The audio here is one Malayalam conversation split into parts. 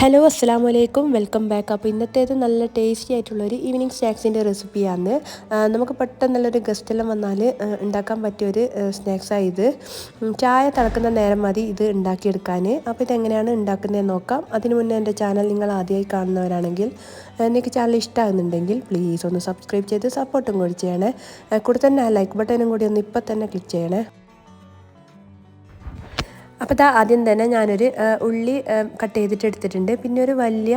ഹലോ അസ്സാം വലൈക്കും വെൽക്കം ബാക്ക് അപ്പോൾ ഇന്നത്തേത് നല്ല ടേസ്റ്റി ആയിട്ടുള്ളൊരു ഈവനിങ് സ്നാക്സിന്റെ റെസിപ്പിയാണ് നമുക്ക് പെട്ടെന്ന് നല്ലൊരു ഗസ്റ്റെല്ലാം വന്നാൽ ഉണ്ടാക്കാൻ പറ്റിയൊരു സ്നാക്സാണ് ഇത്. ചായ തിളക്കുന്ന നേരം മതി ഇത് ഉണ്ടാക്കിയെടുക്കാൻ അപ്പോൾ ഇതെങ്ങനെയാണ് ഉണ്ടാക്കുന്നതെന്ന് നോക്കാം. അതിനു മുന്നേ എന്റെ ചാനൽ നിങ്ങൾ ആദ്യമായി കാണുന്നവരാണെങ്കിൽ എനിക്ക് ചാനൽ ഇഷ്ടമാകുന്നുണ്ടെങ്കിൽ പ്ലീസ് ഒന്ന് സബ്സ്ക്രൈബ് ചെയ്ത് സപ്പോർട്ടും കൂടി ചെയ്യണേ. കൂടെ തന്നെ ലൈക്ക് ബട്ടനും കൂടി ഒന്ന് ഇപ്പം തന്നെ ക്ലിക്ക് ചെയ്യണേ. അപ്പോൾ ഇതാ ആദ്യം തന്നെ ഞാനൊരു ഉള്ളി കട്ട് ചെയ്തിട്ട് എടുത്തിട്ടുണ്ട്. പിന്നെ ഒരു വലിയ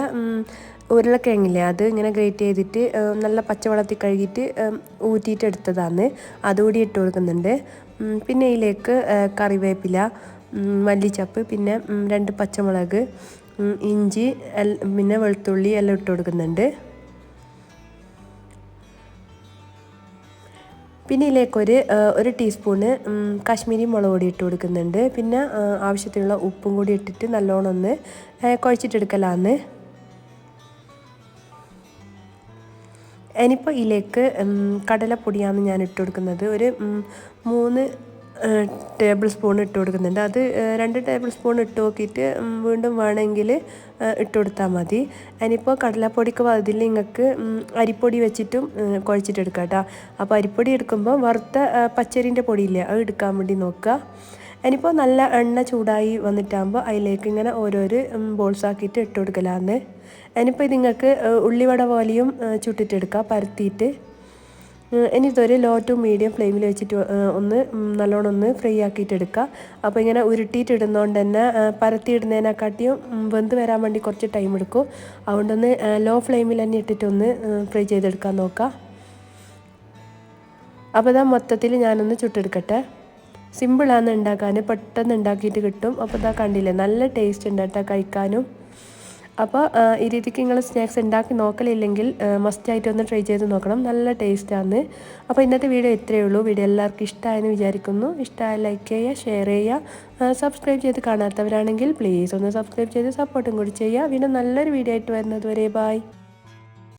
ഉരുളക്കിഴങ്ങില്ലേ അത് ഇങ്ങനെ ഗ്രേറ്റ് ചെയ്തിട്ട് നല്ല പച്ചവെള്ളത്തിൽ കഴുകിയിട്ട് ഊറ്റിയിട്ട് എടുത്തതാണ്. അതുകൂടി ഇട്ട് കൊടുക്കുന്നുണ്ട്. പിന്നെ ഇതിലേക്ക് കറിവേപ്പില മല്ലിച്ചപ്പ് പിന്നെ രണ്ട് പച്ചമുളക് ഇഞ്ചി പിന്നെ വെളുത്തുള്ളി എല്ലാം ഇട്ട് കൊടുക്കുന്നുണ്ട്. പിന്നെ ഇതിലേക്കൊരു ഒരു ടീസ്പൂണ് കാശ്മീരി മുളക് പൊടി ഇട്ട് കൊടുക്കുന്നുണ്ട്. പിന്നെ ആവശ്യത്തിനുള്ള ഉപ്പും കൂടി ഇട്ടിട്ട് നല്ലോണം ഒന്ന് കുഴച്ചിട്ടെടുക്കലാന്ന്. ഇനിയിപ്പോൾ ഇതിലേക്ക് കടലപ്പൊടിയാണ് ഞാൻ ഇട്ട് കൊടുക്കുന്നത്. ഒരു മൂന്ന് ടേബിൾ സ്പൂൺ ഇട്ട് കൊടുക്കുന്നുണ്ട്. അത് രണ്ട് ടേബിൾ സ്പൂൺ ഇട്ട് നോക്കിയിട്ട് വീണ്ടും വേണമെങ്കിൽ ഇട്ട് കൊടുത്താൽ മതി. അതിനിപ്പോൾ കടലപ്പൊടിക്ക് അതിൽ നിങ്ങൾക്ക് അരിപ്പൊടി വെച്ചിട്ടും കുഴച്ചിട്ടെടുക്കാം കേട്ടോ. അപ്പോൾ അരിപ്പൊടി എടുക്കുമ്പോൾ വറുത്ത പച്ചരിന്റെ പൊടിയില്ലേ അത് എടുക്കാൻ വേണ്ടി നോക്കുക. ഇനിയിപ്പോൾ നല്ല എണ്ണ ചൂടായി വന്നിട്ടാകുമ്പോൾ അതിലേക്ക് ഇങ്ങനെ ഓരോരോ ബോൾസ് ആക്കിയിട്ട് ഇട്ട് കൊടുക്കലാന്ന്. ഇനിയിപ്പോൾ ഇത് നിങ്ങൾക്ക് ഉള്ളിവട പോലെയും ചുട്ടിട്ടെടുക്കാം പരത്തിയിട്ട്. ഇനി ഇതൊരു ലോ ടു മീഡിയം ഫ്ലെയിമിൽ വെച്ചിട്ട് ഒന്ന് നല്ലോണം ഒന്ന് ഫ്രൈ ആക്കിയിട്ട് എടുക്കുക അപ്പോൾ ഇങ്ങനെ ഉരുട്ടിയിട്ട് ഇടുന്നതുകൊണ്ട് തന്നെ പരത്തിയിടുന്നതിനെക്കാട്ടിയും വെന്ത് വരാൻ വേണ്ടി കുറച്ച് ടൈം എടുക്കും. അതുകൊണ്ടൊന്ന് ലോ ഫ്ലെയിമിൽ തന്നെ ഇട്ടിട്ടൊന്ന് ഫ്രൈ ചെയ്തെടുക്കാൻ നോക്കാം. അപ്പോൾ ഇതാ മൊത്തത്തിൽ ഞാനൊന്ന് ചുട്ടെടുക്കട്ടെ. സിമ്പിളാണ് ഉണ്ടാക്കാൻ പെട്ടെന്ന് ഉണ്ടാക്കിയിട്ട് കിട്ടും. അപ്പോൾ ഇതാ കണ്ടില്ലേ നല്ല ടേസ്റ്റ് ഉണ്ട് കേട്ടോ കഴിക്കാനും. അപ്പോൾ ഈ രീതിക്ക് നിങ്ങൾ സ്നാക്സ് ഉണ്ടാക്കി നോക്കലില്ലെങ്കിൽ മസ്റ്റായിട്ട് ഒന്ന് ട്രൈ ചെയ്ത് നോക്കണം. നല്ല ടേസ്റ്റാണ് അപ്പോൾ ഇന്നത്തെ വീഡിയോ ഇത്രയേ ഉള്ളൂ. വീഡിയോ എല്ലാവർക്കും ഇഷ്ടമായെന്ന് വിചാരിക്കുന്നു. ഇഷ്ടമായ ലൈക്ക് ചെയ്യുക ഷെയർ ചെയ്യുക. സബ്സ്ക്രൈബ് ചെയ്ത് കാണാത്തവരാണെങ്കിൽ പ്ലീസ് ഒന്ന് സബ്സ്ക്രൈബ് ചെയ്ത് സപ്പോർട്ടും കൂടി ചെയ്യുക. വീണ്ടും നല്ലൊരു വീഡിയോ ആയിട്ട് വരുന്നത് വരെ ബായ്